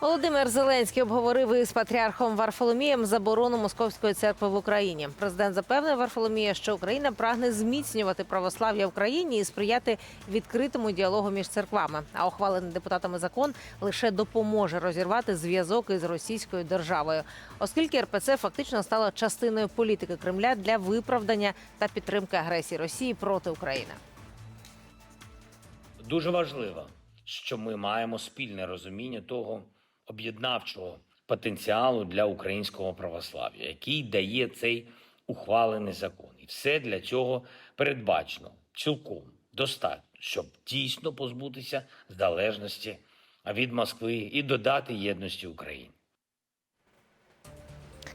Володимир Зеленський обговорив із патріархом Варфоломієм заборону московської церкви в Україні. Президент запевнив Варфоломія, що Україна прагне зміцнювати православ'я в країні і сприяти відкритому діалогу між церквами. А ухвалений депутатами закон лише допоможе розірвати зв'язок із російською державою, оскільки РПЦ фактично стала частиною політики Кремля для виправдання та підтримки агресії Росії проти України. Дуже важливо, що ми маємо спільне розуміння того об'єднавчого потенціалу для українського православ'я, який дає цей ухвалений закон. І все для цього передбачено цілком достатньо, щоб дійсно позбутися залежності від Москви і додати єдності України.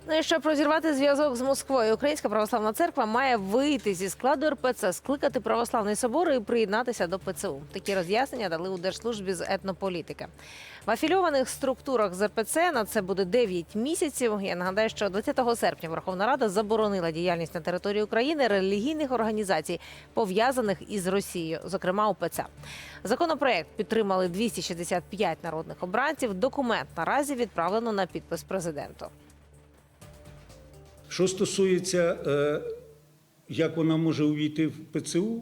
Ну і щоб розірвати зв'язок з Москвою, Українська православна церква має вийти зі складу РПЦ, скликати православний собор і приєднатися до ПЦУ. Такі роз'яснення дали у держслужбі з етнополітики. В афільованих структурах з РПЦ на це буде 9 місяців. Я нагадаю, що 20 серпня Верховна Рада заборонила діяльність на території України релігійних організацій, пов'язаних із Росією, зокрема УПЦ. Законопроект підтримали 265 народних обранців. Документ наразі відправлено на підпис президенту. Що стосується, е, як вона може увійти в ПЦУ,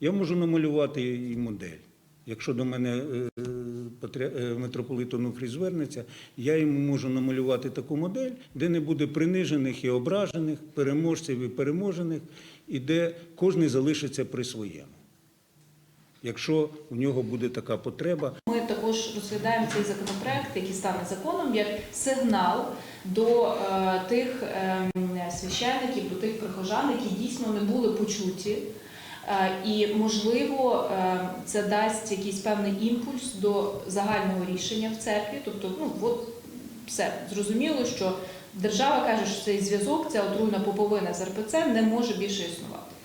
я можу намалювати її модель. Якщо до мене е, е, митрополит Онуфрій звернеться, я йому можу намалювати таку модель, де не буде принижених і ображених, переможців і переможених, і де кожен залишиться при своєму. Якщо в нього буде така потреба, також розглядаємо цей законопроект, який стане законом, як сигнал до е, тих е, священників, до тих прихожан, які дійсно не були почуті. Е, і, можливо, е, це дасть якийсь певний імпульс до загального рішення в церкві. Тобто, ну от все зрозуміло, що держава каже, що цей зв'язок, ця отруйна поповина з РПЦ не може більше існувати.